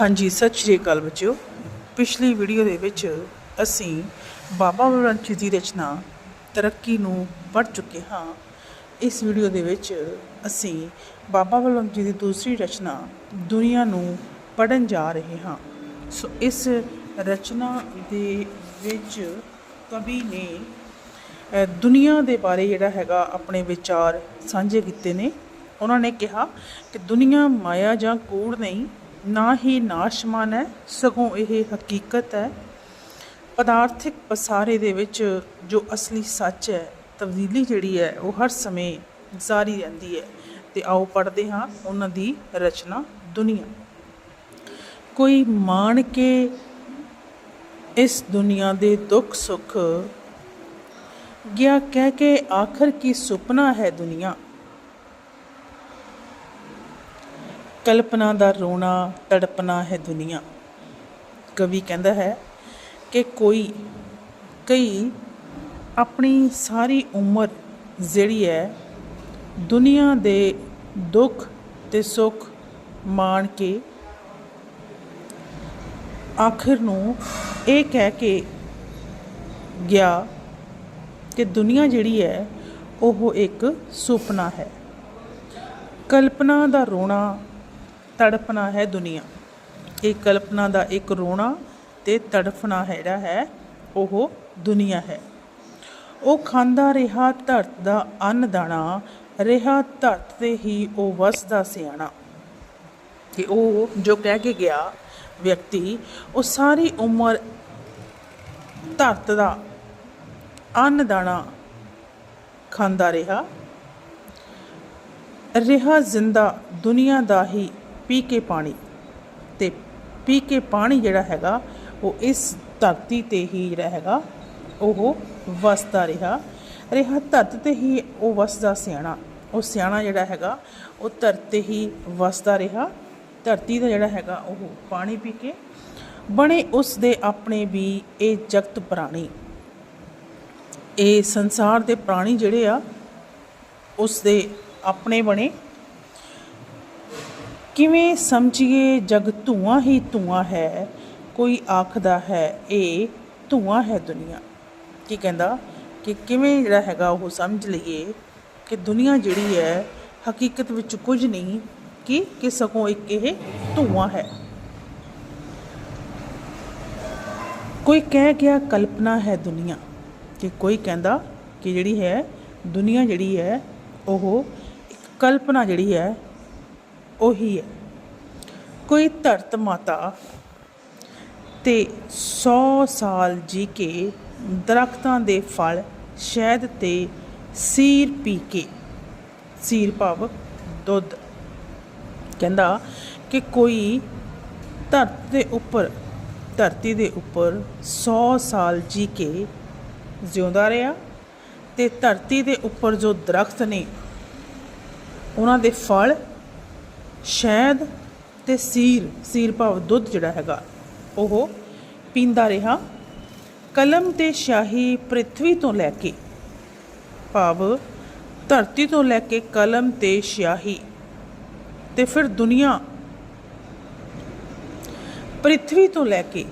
ਹਾਂਜੀ, ਸਤਿ ਸ਼੍ਰੀ ਅਕਾਲ ਬੱਚਿਓ। ਪਿਛਲੀ ਵੀਡੀਓ ਦੇ ਵਿੱਚ ਅਸੀਂ ਬਾਬਾ ਬਲਵੰਤ ਜੀ ਦੀ ਰਚਨਾ ਤਰੱਕੀ ਨੂੰ ਪੜ੍ਹ ਚੁੱਕੇ ਹਾਂ। ਇਸ ਵੀਡੀਓ ਦੇ ਵਿੱਚ ਅਸੀਂ ਬਾਬਾ ਬਲਵੰਤ ਜੀ ਦੀ ਦੂਸਰੀ ਰਚਨਾ ਦੁਨੀਆ ਨੂੰ ਪੜ੍ਹਨ ਜਾ ਰਹੇ ਹਾਂ। ਸੋ, ਇਸ ਰਚਨਾ ਦੇ ਵਿੱਚ ਕਵੀ ਨੇ ਦੁਨੀਆ ਦੇ ਬਾਰੇ ਜਿਹੜਾ ਹੈਗਾ ਆਪਣੇ ਵਿਚਾਰ ਸਾਂਝੇ ਕੀਤੇ ਨੇ। ਉਹਨਾਂ ਨੇ ਕਿਹਾ ਕਿ ਦੁਨੀਆ ਮਾਇਆ ਜਾਂ ਕੂੜ ਨਹੀਂ ਨਾ ਹੀ ਨਾਸ਼ਮਾਨ ਹੈ, ਸਗੋਂ ਇਹ ਹਕੀਕਤ ਹੈ। ਪਦਾਰਥਿਕ ਪਸਾਰੇ ਦੇ ਵਿੱਚ ਜੋ ਅਸਲੀ ਸੱਚ ਹੈ, ਤਬਦੀਲੀ ਜਿਹੜੀ ਹੈ, ਉਹ ਹਰ ਸਮੇਂ ਜਾਰੀ ਰਹਿੰਦੀ ਹੈ। ਤੇ ਆਓ ਪੜ੍ਹਦੇ ਹਾਂ ਉਹਨਾਂ ਦੀ ਰਚਨਾ ਦੁਨੀਆ। ਕੋਈ ਮਾਣ ਕੇ ਇਸ ਦੁਨੀਆ ਦੇ ਦੁੱਖ ਸੁੱਖ, ਗਿਆ ਕਹਿ ਕੇ ਆਖਰ ਕੀ ਸੁਪਨਾ ਹੈ ਦੁਨੀਆ। ਕਲਪਨਾ ਦਾ ਰੋਣਾ ਤੜਪਣਾ ਹੈ ਦੁਨੀਆ। ਕਵੀ ਕਹਿੰਦਾ ਹੈ ਕਿ ਕੋਈ, ਕਈ ਆਪਣੀ ਸਾਰੀ ਉਮਰ ਜਿਹੜੀ ਹੈ, ਦੁਨੀਆ ਦੇ ਦੁੱਖ ਤੇ ਸੁੱਖ ਮਾਣ ਕੇ ਆਖਰ ਨੂੰ ਇਹ ਕਹਿ ਕੇ ਗਿਆ ਕਿ ਦੁਨੀਆ ਜਿਹੜੀ ਹੈ, ਉਹ ਇੱਕ ਸੁਪਨਾ ਹੈ। ਕਲਪਨਾ ਦਾ ਰੋਣਾ ਤੜਫਣਾ ਹੈ ਦੁਨੀਆ। ਇਹ ਕਲਪਨਾ ਦਾ ਇੱਕ ਰੋਣਾ ਤੇ ਤੜਫਣਾ ਜਿਹੜਾ ਹੈ, ਉਹ ਦੁਨੀਆ ਹੈ। ਉਹ ਖਾਂਦਾ ਰਿਹਾ ਧਰਤ ਦਾ ਅੰਨ ਦਾਣਾ, ਰਿਹਾ ਧਰਤ ਤੇ ਹੀ ਉਹ ਵਸਦਾ ਸਿਆਣਾ। ਕਿ ਉਹ ਜੋ ਕਹਿ ਕੇ ਗਿਆ ਵਿਅਕਤੀ, ਉਹ ਸਾਰੀ ਉਮਰ ਧਰਤ ਦਾ ਅੰਨ ਦਾਣਾ ਖਾਂਦਾ ਰਿਹਾ। ਰਿਹਾ ਜ਼ਿੰਦਾ ਦੁਨੀਆ ਦਾ ਹੀ ਪੀ ਕੇ ਪਾਣੀ ਤੇ ਪੀ ਕੇ ਪਾਣੀ ਜਿਹੜਾ ਹੈਗਾ, ਉਹ ਇਸ ਧਰਤੀ ਤੇ ਹੀ ਜਿਹੜਾ ਹੈਗਾ, ਉਹ ਵਸਦਾ ਰਿਹਾ। ਰਿਹਾ ਧਰਤ ਤੇ ਹੀ ਉਹ ਵਸਦਾ ਸਿਆਣਾ। ਉਹ ਸਿਆਣਾ ਜਿਹੜਾ ਹੈਗਾ, ਉਹ ਧਰਤ ਤੇ ਹੀ ਵਸਦਾ ਰਿਹਾ। ਧਰਤੀ ਦਾ ਜਿਹੜਾ ਹੈਗਾ, ਉਹ ਪਾਣੀ ਪੀ ਕੇ ਬਣੇ ਉਸ ਦੇ ਆਪਣੇ ਵੀ ਇਹ ਜਗਤ ਪ੍ਰਾਣੀ। ਇਹ ਸੰਸਾਰ ਦੇ ਪ੍ਰਾਣੀ ਜਿਹੜੇ ਆ, ਉਸ ਦੇ ਆਪਣੇ ਬਣੇ। ਕਿਵੇਂ ਸਮਝੀਏ ਜਗ ਧੂਆਂ ਹੀ ਧੂਆਂ ਹੈ, ਕੋਈ ਆਖਦਾ ਹੈ ਇਹ ਧੂਆਂ ਹੈ ਦੁਨੀਆ। ਕੀ ਕਹਿੰਦਾ? ਕਿ ਕਿਵੇਂ ਜਿਹੜਾ ਹੈਗਾ ਉਹ ਸਮਝ ਲਈਏ ਕਿ ਦੁਨੀਆ ਜਿਹੜੀ ਹੈ, ਹਕੀਕਤ ਵਿੱਚ ਕੁਝ ਨਹੀਂ ਕਿ ਕਿ ਸਗੋਂ ਇੱਕ ਇਹ ਧੂਆਂ ਹੈ। ਕੋਈ ਕਹਿ ਗਿਆ ਕਲਪਨਾ ਹੈ ਦੁਨੀਆ, ਕਿ ਕੋਈ ਕਹਿੰਦਾ ਕਿ ਜਿਹੜੀ ਹੈ, ਦੁਨੀਆ ਜਿਹੜੀ ਹੈ, ਉਹ ਇੱਕ ਕਲਪਨਾ ਜਿਹੜੀ ਹੈ ਉਹੀ ਹੈ। ਕੋਈ ਧਰਤ ਮਾਤਾ ਤੇ 100 ਸਾਲ ਜੀ ਕੇ ਦਰਖਤਾਂ ਦੇ ਫਲ ਸ਼ਹਿਦ ਤੇ ਸੀਰ ਪੀ ਕੇ, ਸੀਰ ਭਾਵ ਦੁੱਧ। ਕਹਿੰਦਾ ਕਿ ਕੋਈ ਧਰਤ ਦੇ ਉੱਪਰ, ਧਰਤੀ ਦੇ ਉੱਪਰ 100 ਸਾਲ ਜੀ ਕੇ ਜਿਉਂਦਾ ਰਿਹਾ ਤੇ ਧਰਤੀ ਦੇ ਉੱਪਰ ਜੋ ਦਰਖਤ ਨੇ, ਉਹਨਾਂ ਦੇ ਫਲ ਸ਼ਹਿਦ ਤੇ ਸੀਰ ਸੀਰ ਭਾਵ ਦੁੱਧ ਜਿਹੜਾ ਹੈਗਾ, ਉਹ ਪੀਂਦਾ ਰਿਹਾ। ਕਲਮ ਤੇ ਸ਼ਾਹੀ ਪ੍ਰithvi ਤੋਂ ਲੈ ਕੇ ਭਾਵ ਧਰਤੀ ਤੋਂ ਲੈ ਕੇ ਕਲਮ ਤੇ ਸ਼ਾਹੀ ਤੇ ਫਿਰ ਦੁਨੀਆ ਪ੍ਰithvi ਤੋਂ ਲੈ ਕੇ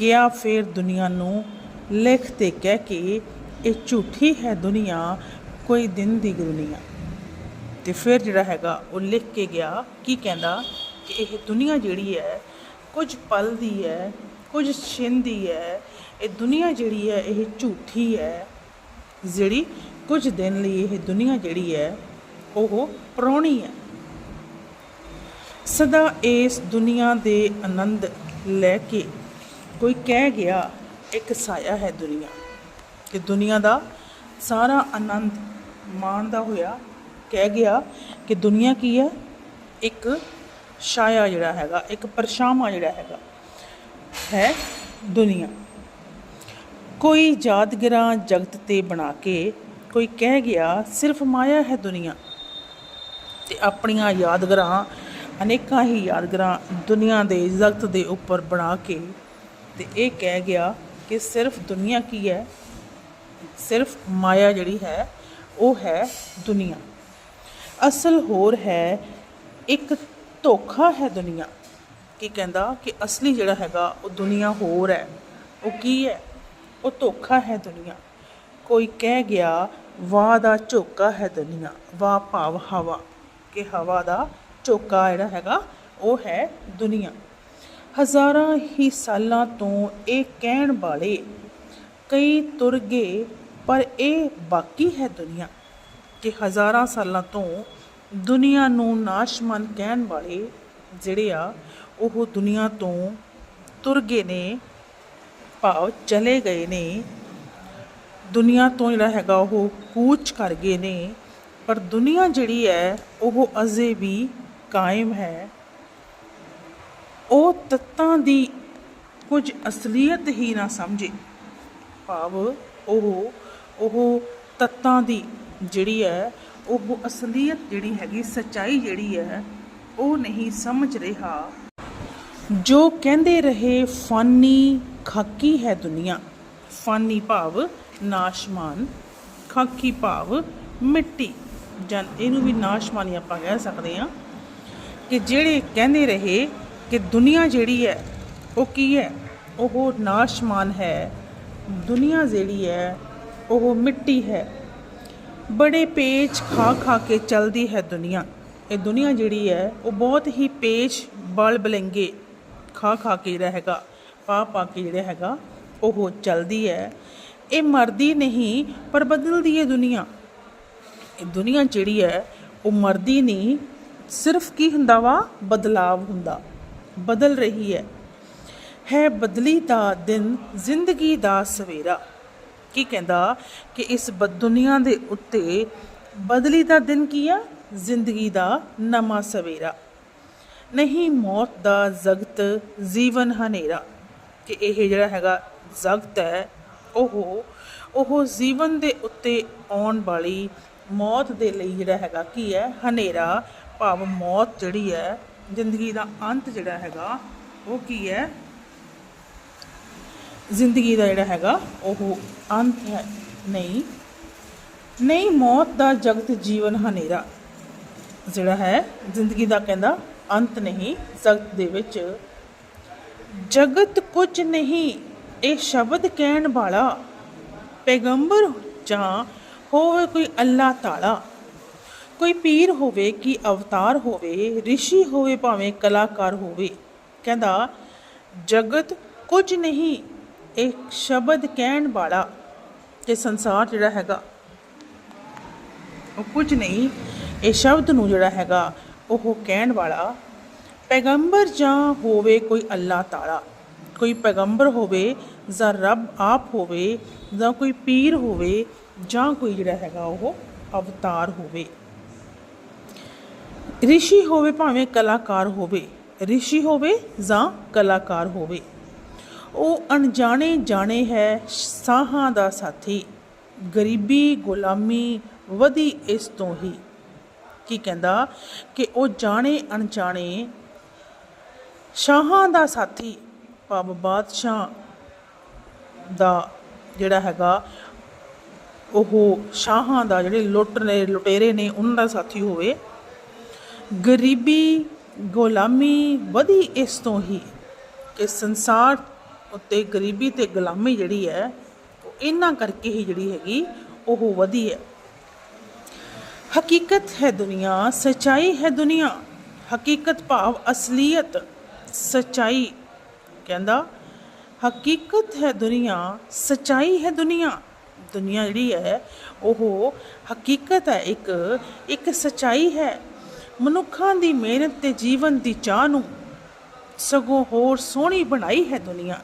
ਗਿਆ, ਫਿਰ ਦੁਨੀਆ ਨੂੰ ਲਿਖ ਤੇ ਕਹਿ ਕੇ ਇਹ ਝੂਠੀ ਹੈ ਦੁਨੀਆ, ਕੋਈ ਦਿਨ ਦੀ ਦੁਨੀਆ। ਤੇ ਫਿਰ ਜਿਹੜਾ ਹੈਗਾ ਉਹ ਲਿਖ ਕੇ ਗਿਆ, ਕੀ ਕਹਿੰਦਾ ਕਿ ਇਹ ਦੁਨੀਆ ਜਿਹੜੀ ਹੈ, ਕੁਝ ਪਲ ਦੀ ਹੈ, ਕੁਝ ਛਿਨ ਦੀ ਹੈ, ਇਹ ਦੁਨੀਆ ਜਿਹੜੀ ਹੈ, ਇਹ ਝੂਠੀ ਹੈ। ਜਿਹੜੀ ਕੁਝ ਦਿਨ ਲਈ ਇਹ ਦੁਨੀਆ ਜਿਹੜੀ ਹੈ, ਉਹ ਪ੍ਰਾਣੀ ਹੈ। ਸਦਾ ਇਸ ਦੁਨੀਆ ਦੇ ਆਨੰਦ ਲੈ ਕੇ ਕੋਈ ਕਹਿ ਗਿਆ, ਇੱਕ ਸਾਇਆ ਹੈ ਦੁਨੀਆ। ਕਿ ਦੁਨੀਆ ਦਾ ਸਾਰਾ ਆਨੰਦ ਮਾਣਦਾ ਹੋਇਆ ਕਹਿ ਗਿਆ ਕਿ ਦੁਨੀਆ ਕੀ ਹੈ? ਇੱਕ ਛਾਇਆ ਜਿਹੜਾ ਹੈਗਾ, ਇੱਕ ਪਰਛਾਵਾਂ ਜਿਹੜਾ ਹੈਗਾ ਹੈ ਦੁਨੀਆ। ਕੋਈ ਯਾਦਗਰਾਂ ਜਗਤ ਤੇ ਬਣਾ ਕੇ ਕੋਈ ਕਹਿ ਗਿਆ, ਸਿਰਫ ਮਾਇਆ ਹੈ ਦੁਨੀਆ। ਤੇ ਆਪਣੀਆਂ ਯਾਦਗਾਰਾਂ, ਅਨੇਕਾਂ ਹੀ ਯਾਦਗਾਰਾਂ ਦੁਨੀਆ ਦੇ ਜਗਤ ਦੇ ਉੱਪਰ ਬਣਾ ਕੇ ਤੇ ਇਹ ਕਹਿ ਗਿਆ ਕਿ ਸਿਰਫ ਦੁਨੀਆ ਕੀ ਹੈ? ਸਿਰਫ ਮਾਇਆ ਜਿਹੜੀ ਹੈ, ਉਹ ਹੈ ਦੁਨੀਆ। ਅਸਲ ਹੋਰ ਹੈ, ਇੱਕ ਧੋਖਾ ਹੈ ਦੁਨੀਆ। ਕੀ ਕਹਿੰਦਾ ਕਿ ਅਸਲੀ ਜਿਹੜਾ ਹੈਗਾ, ਉਹ ਦੁਨੀਆ ਹੋਰ ਹੈ। ਉਹ ਕੀ ਹੈ? ਉਹ ਧੋਖਾ ਹੈ ਦੁਨੀਆ। ਕੋਈ ਕਹਿ ਗਿਆ, ਵਾਹ ਦਾ ਝੋਕਾ ਹੈ ਦੁਨੀਆ, ਵਾਹ ਭਾਵ ਹਵਾ, ਕਿ ਹਵਾ ਦਾ ਝੋਕਾ ਜਿਹੜਾ ਹੈਗਾ, ਉਹ ਹੈ ਦੁਨੀਆ। ਹਜ਼ਾਰਾਂ ਹੀ ਸਾਲਾਂ ਤੋਂ ਇਹ ਕਹਿਣ ਵਾਲੇ ਕਈ ਤੁਰ ਗਏ, ਪਰ ਇਹ ਬਾਕੀ ਹੈ ਦੁਨੀਆ। ਕਿ ਹਜ਼ਾਰਾਂ ਸਾਲਾਂ ਤੋਂ ਦੁਨੀਆ ਨੂੰ ਨਾਸ਼ਮਨ ਕਹਿਣ ਵਾਲੇ ਜਿਹੜੇ ਆ, ਉਹ ਦੁਨੀਆ ਤੋਂ ਤੁਰ ਗਏ ਨੇ, ਭਾਵ ਚਲੇ ਗਏ ਨੇ। ਦੁਨੀਆ ਤੋਂ ਜਿਹੜਾ ਹੈਗਾ, ਉਹ ਕੂਚ ਕਰ ਗਏ ਨੇ। ਪਰ ਦੁਨੀਆ ਜਿਹੜੀ ਹੈ, ਉਹ ਅਜੇ ਵੀ ਕਾਇਮ ਹੈ। ਉਹ ਤੱਤਾਂ ਦੀ ਕੁਝ ਅਸਲੀਅਤ ਹੀ ਨਾ ਸਮਝੇ। ਭਾਵ ਉਹ ਉਹ ਤੱਤਾਂ ਦੀ ਜਿਹੜੀ ਹੈ, ਉਹ ਅਸਲੀਅਤ ਜਿਹੜੀ ਹੈਗੀ, ਸਚਾਈ ਜਿਹੜੀ ਹੈ, ਉਹ ਨਹੀਂ ਸਮਝ ਰਿਹਾ। ਜੋ ਕਹਿੰਦੇ ਰਹੇ, ਫਾਨੀ ਖਾਕੀ ਹੈ ਦੁਨੀਆ। ਫਾਨੀ ਭਾਵ ਨਾਸ਼ਮਾਨ, ਖਾਕੀ ਭਾਵ ਮਿੱਟੀ। ਜਾਂ ਇਹਨੂੰ ਵੀ ਨਾਸ਼ਮਾਨੀ ਆਪਾਂ ਕਹਿ ਸਕਦੇ ਹਾਂ ਕਿ ਜਿਹੜੇ ਕਹਿੰਦੇ ਰਹੇ ਕਿ ਦੁਨੀਆ ਜਿਹੜੀ ਹੈ, ਉਹ ਕੀ ਹੈ? ਉਹ ਨਾਸ਼ਮਾਨ ਹੈ। ਦੁਨੀਆ ਜਿਹੜੀ ਹੈ, ਉਹ ਮਿੱਟੀ ਹੈ। ਬੜੇ ਪੇਚ ਖਾ ਖਾ ਕੇ ਚੱਲਦੀ ਹੈ ਦੁਨੀਆ। ਇਹ ਦੁਨੀਆ ਜਿਹੜੀ ਹੈ, ਉਹ ਬਹੁਤ ਹੀ ਪੇਚ ਬਲ ਬਲੰਗੇ ਖਾ ਖਾ ਕੇ ਜਿਹੜਾ ਹੈਗਾ ਪਾ ਪਾ ਕੇ ਜਿਹੜਾ ਹੈਗਾ, ਉਹ ਚੱਲਦੀ ਹੈ। ਇਹ ਮਰਦੀ ਨਹੀਂ, ਪਰ ਬਦਲਦੀ ਹੈ ਦੁਨੀਆ। ਇਹ ਦੁਨੀਆ ਜਿਹੜੀ ਹੈ, ਉਹ ਮਰਦੀ ਨਹੀਂ, ਸਿਰਫ ਕੀ ਹੁੰਦਾ ਵਾ? ਬਦਲਾਵ ਹੁੰਦਾ। ਬਦਲ ਰਹੀ ਹੈ। ਹੈ ਬਦਲੀ ਦਾ ਦਿਨ, ਜ਼ਿੰਦਗੀ ਦਾ ਸਵੇਰਾ। ਕੀ ਕਹਿੰਦਾ ਕਿ ਇਸ ਬ- ਦੁਨੀਆ ਦੇ ਉੱਤੇ ਬਦਲੀ ਦਾ ਦਿਨ ਕੀ ਆ? ਜ਼ਿੰਦਗੀ ਦਾ ਨਵਾਂ ਸਵੇਰਾ। ਨਹੀਂ, ਮੌਤ ਦਾ ਜ਼ਗਤ ਜੀਵਨ ਹਨੇਰਾ। ਕਿ ਇਹ ਜਿਹੜਾ ਹੈਗਾ ਜ਼ਗਤ ਹੈ, ਉਹ ਉਹ ਜੀਵਨ ਦੇ ਉੱਤੇ ਆਉਣ ਵਾਲੀ ਮੌਤ ਦੇ ਲਈ ਜਿਹੜਾ ਹੈਗਾ ਕੀ ਹੈ? ਹਨੇਰਾ। ਭਾਵ ਮੌਤ ਜਿਹੜੀ ਹੈ, ਜ਼ਿੰਦਗੀ ਦਾ ਅੰਤ ਜਿਹੜਾ ਹੈਗਾ, ਉਹ ਕੀ ਹੈ? ਜ਼ਿੰਦਗੀ ਦਾ ਜਿਹੜਾ ਹੈਗਾ, ਉਹ ਅੰਤ ਹੈ। ਨਹੀਂ। ਨਹੀਂ, ਮੌਤ ਦਾ ਜਗਤ ਜੀਵਨ ਹਨੇਰਾ। ਜਿਹੜਾ ਹੈ, ਜ਼ਿੰਦਗੀ ਦਾ ਕਹਿੰਦਾ ਅੰਤ ਨਹੀਂ, ਜਗਤ ਦੇ ਵਿੱਚ। ਜਗਤ ਕੁਝ ਨਹੀਂ, ਇਹ ਸ਼ਬਦ ਕਹਿਣ ਵਾਲਾ ਪੈਗੰਬਰ ਜਾਂ ਹੋਵੇ ਕੋਈ ਅੱਲਾ ਤਾਲਾ। ਕੋਈ ਪੀਰ ਹੋਵੇ ਕਿ ਅਵਤਾਰ ਹੋਵੇ ઋષਿ ਹੋਵੇ ਭਾਵੇਂ ਕਲਾਕਾਰ ਹੋਵੇ। ਕਹਿੰਦਾ, ਜਗਤ ਕੁਝ ਨਹੀਂ ਇਹ ਸ਼ਬਦ ਕਹਿਣ ਵਾਲਾ ਕਿ ਸੰਸਾਰ ਜਿਹੜਾ ਹੈਗਾ ਉਹ ਕੁਝ ਨਹੀਂ ਇਹ ਸ਼ਬਦ ਨੂੰ ਜਿਹੜਾ ਹੈਗਾ ਉਹ ਕਹਿਣ ਵਾਲਾ ਪੈਗੰਬਰ ਜਾਂ ਹੋਵੇ ਕੋਈ ਅੱਲਾਹ ਤਾਲਾ ਕੋਈ ਪੈਗੰਬਰ ਹੋਵੇ ਜਾਂ ਰੱਬ ਆਪ ਹੋਵੇ ਜਾਂ ਕੋਈ ਪੀਰ ਹੋਵੇ ਜਾਂ ਕੋਈ ਜਿਹੜਾ ਹੈਗਾ ਉਹ ਅਵਤਾਰ ਹੋਵੇ ઋષਿ ਹੋਵੇ ਭਾਵੇਂ ਕਲਾਕਾਰ ਹੋਵੇ ઋષਿ ਹੋਵੇ ਜਾਂ ਕਲਾਕਾਰ ਹੋਵੇ ਉਹ ਅਣਜਾਣੇ ਜਾਣੇ ਹੈ ਸਾਹਾਂ ਦਾ ਸਾਥੀ, ਗਰੀਬੀ ਗੁਲਾਮੀ ਵਧੀ ਇਸ ਤੋਂ ਹੀ। ਕੀ ਕਹਿੰਦਾ ਕਿ ਉਹ ਜਾਣੇ ਅਣਜਾਣੇ ਸ਼ਾਹਾਂ ਦਾ ਸਾਥੀ, ਭਾਵ ਬਾਦਸ਼ਾਹ ਦਾ ਜਿਹੜਾ ਹੈਗਾ, ਉਹ ਸ਼ਾਹਾਂ ਦਾ ਜਿਹੜੇ ਲੁੱਟ ਨੇ, ਲੁਟੇਰੇ ਨੇ, ਉਹਨਾਂ ਦਾ ਸਾਥੀ ਹੋਵੇ। ਗਰੀਬੀ ਗੁਲਾਮੀ ਵਧੀ ਇਸ ਤੋਂ ਹੀ। ਕਿ ਸੰਸਾਰ ਉੱਤੇ ਗਰੀਬੀ ਤੇ ਗੁਲਾਮੀ ਜਿਹੜੀ ਹੈ, ਉਹ ਇਹਨਾਂ ਕਰਕੇ ਹੀ ਜਿਹੜੀ ਹੈਗੀ, ਉਹ ਵਧੀ ਹੈ। ਹਕੀਕਤ ਹੈ ਦੁਨੀਆ, ਸਚਾਈ ਹੈ ਦੁਨੀਆ। ਹਕੀਕਤ ਭਾਵ ਅਸਲੀਅਤ, ਸਚਾਈ ਕਹਿੰਦਾ, ਹਕੀਕਤ ਹੈ ਦੁਨੀਆ, ਸਚਾਈ ਹੈ ਦੁਨੀਆ। ਦੁਨੀਆ ਜਿਹੜੀ ਹੈ, ਉਹ ਹਕੀਕਤ ਹੈ, ਇੱਕ ਇੱਕ ਸਚਾਈ ਹੈ। ਮਨੁੱਖਾਂ ਦੀ ਮਿਹਨਤ ਤੇ ਜੀਵਨ ਦੀ ਚਾਹ ਨੂੰ ਸਗੋਂ ਹੋਰ ਸੋਹਣੀ ਬਣਾਈ ਹੈ ਦੁਨੀਆ।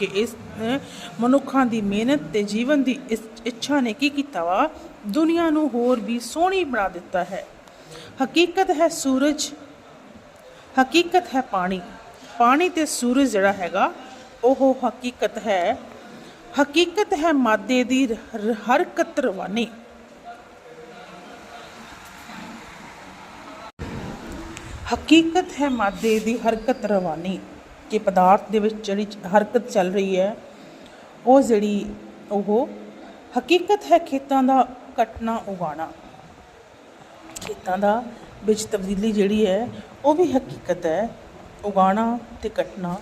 ਕਿ ਇਸ ਮਨੁੱਖਾਂ ਦੀ ਮਿਹਨਤ ਤੇ ਜੀਵਨ ਦੀ ਇਸ ਇੱਛਾ ਨੇ ਕੀ ਕੀਤਾ ਵਾ? ਦੁਨੀਆ ਨੂੰ ਹੋਰ ਵੀ ਸੋਹਣੀ ਬਣਾ ਦਿੱਤਾ ਹੈ। ਹਕੀਕਤ ਹੈ ਸੂਰਜ, ਹਕੀਕਤ ਹੈ ਪਾਣੀ। ਪਾਣੀ ਤੇ ਸੂਰਜ ਜਿਹੜਾ ਹੈਗਾ, ਉਹ ਹਕੀਕਤ ਹੈ। ਹਕੀਕਤ ਹੈ ਮਾਦੇ ਦੀ ਹਰਕਤ ਰਵਾਨੀ। ਹਕੀਕਤ ਹੈ ਮਾਦੇ ਦੀ ਹਰਕਤ ਰਵਾਨੀ। ਕਿ ਪਦਾਰਥ ਦੇ ਵਿੱਚ ਜਿਹੜੀ ਹਰਕਤ ਚੱਲ ਰਹੀ ਹੈ, ਉਹ ਜਿਹੜੀ ਉਹ ਹਕੀਕਤ ਹੈ ਖੇਤਾਂ ਦਾ ਕੱਟਣਾ ਉਗਾਣਾ ਖੇਤਾਂ ਦਾ ਵਿੱਚ ਤਬਦੀਲੀ ਜਿਹੜੀ ਹੈ, ਉਹ ਵੀ ਹਕੀਕਤ ਹੈ ਉਗਾਣਾ ਤੇ ਕੱਟਣਾ।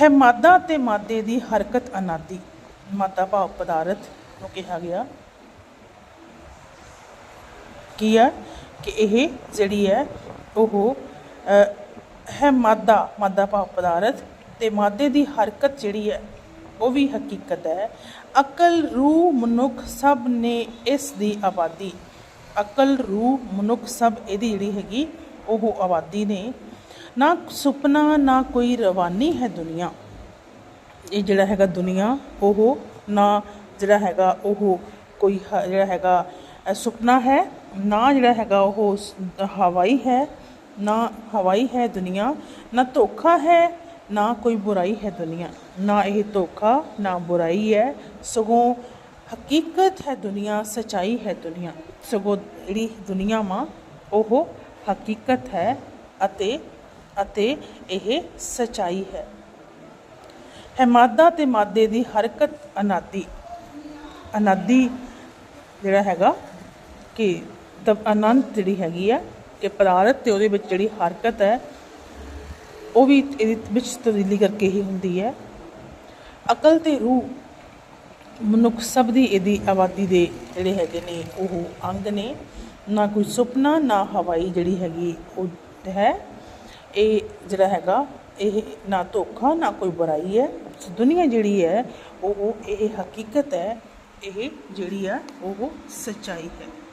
ਹੈ ਮਾਦਾ ਤੇ ਮਾਦੇ ਦੀ ਹਰਕਤ ਅਨਾਦੀ, ਮਾਦਾ ਭਾਵ ਪਦਾਰਥ ਨੂੰ ਕਿਹਾ ਗਿਆ। ਕੀ ਹੈ ਕਿ ਇਹ ਜਿਹੜੀ ਹੈ, ਉਹ ਹੈ ਮਾਦਾ ਮਾਦਾ ਭਾਵ ਪਦਾਰਥ ਤੇ ਮਾਦੇ ਦੀ ਹਰਕਤ ਜਿਹੜੀ ਹੈ, ਉਹ ਵੀ ਹਕੀਕਤ ਹੈ। ਅਕਲ, ਰੂਹ, ਮਨੁੱਖ ਸਭ ਨੇ ਇਸ ਦੀ ਆਬਾਦੀ। ਅਕਲ, ਰੂਹ, ਮਨੁੱਖ ਸਭ ਇਹਦੀ ਜਿਹੜੀ ਹੈਗੀ, ਉਹ ਆਬਾਦੀ ਨੇ। ਨਾ ਸੁਪਨਾ, ਨਾ ਕੋਈ ਰਵਾਨੀ ਹੈ ਦੁਨੀਆ। ਇਹ ਜਿਹੜਾ ਹੈਗਾ ਦੁਨੀਆ, ਉਹ ਨਾ ਜਿਹੜਾ ਹੈਗਾ, ਉਹ ਕੋਈ ਹ- ਜਿਹੜਾ ਹੈਗਾ ਸੁਪਨਾ ਹੈ, ਨਾ ਜਿਹੜਾ ਹੈਗਾ, ਉਹ ਹਵਾਈ ਹੈ। ਨਾ ਹਵਾਈ ਹੈ ਦੁਨੀਆ, ਨਾ ਧੋਖਾ ਹੈ, ਨਾ ਕੋਈ ਬੁਰਾਈ ਹੈ ਦੁਨੀਆ। ਨਾ ਇਹ ਧੋਖਾ, ਨਾ ਬੁਰਾਈ ਹੈ। ਸਗੋਂ ਹਕੀਕਤ ਹੈ ਦੁਨੀਆ, ਸਚਾਈ ਹੈ ਦੁਨੀਆ। ਸਗੋਂ ਜਿਹੜੀ ਦੁਨੀਆ ਮਾ ਉਹ ਹਕੀਕਤ ਹੈ ਅਤੇ ਅਤੇ ਇਹ ਸਚਾਈ ਹੈ। ਹੈ ਮਾਦਾ ਤੇ ਮਾਦੇ ਦੀ ਹਰਕਤ ਅਨਾਦੀ। ਅਨਾਦੀ ਜਿਹੜਾ ਹੈਗਾ ਕਿ ਤਬ ਅਨੰਤ ਜਿਹੜੀ ਹੈਗੀ ਆ ਕਿ ਪਦਾਰਥ ਤੇ ਉਹਦੇ ਵਿੱਚ ਜਿਹੜੀ ਹਰਕਤ ਹੈ, ਉਹ ਵੀ ਇਹਦੇ ਵਿੱਚ ਤਬਦੀਲੀ ਕਰਕੇ ਹੀ ਹੁੰਦੀ ਹੈ। ਅਕਲ ਤੇ ਰੂਹ ਮਨੁੱਖ ਸਭ ਦੀ ਇਹਦੀ ਆਬਾਦੀ ਦੇ ਜਿਹੜੇ ਹੈਗੇ ਨੇ, ਉਹ ਅੰਗ ਨੇ। ਨਾ ਕੋਈ ਸੁਪਨਾ, ਨਾ ਹਵਾਈ ਜਿਹੜੀ ਹੈਗੀ ਉਹ ਹੈ। ਇਹ ਜਿਹੜਾ ਹੈਗਾ, ਇਹ ਨਾ ਧੋਖਾ, ਨਾ ਕੋਈ ਬੁਰਾਈ ਹੈ। ਦੁਨੀਆ ਜਿਹੜੀ ਹੈ, ਉਹ ਇਹ ਹਕੀਕਤ ਹੈ, ਇਹ ਜਿਹੜੀ ਹੈ ਉਹ ਸੱਚਾਈ ਹੈ।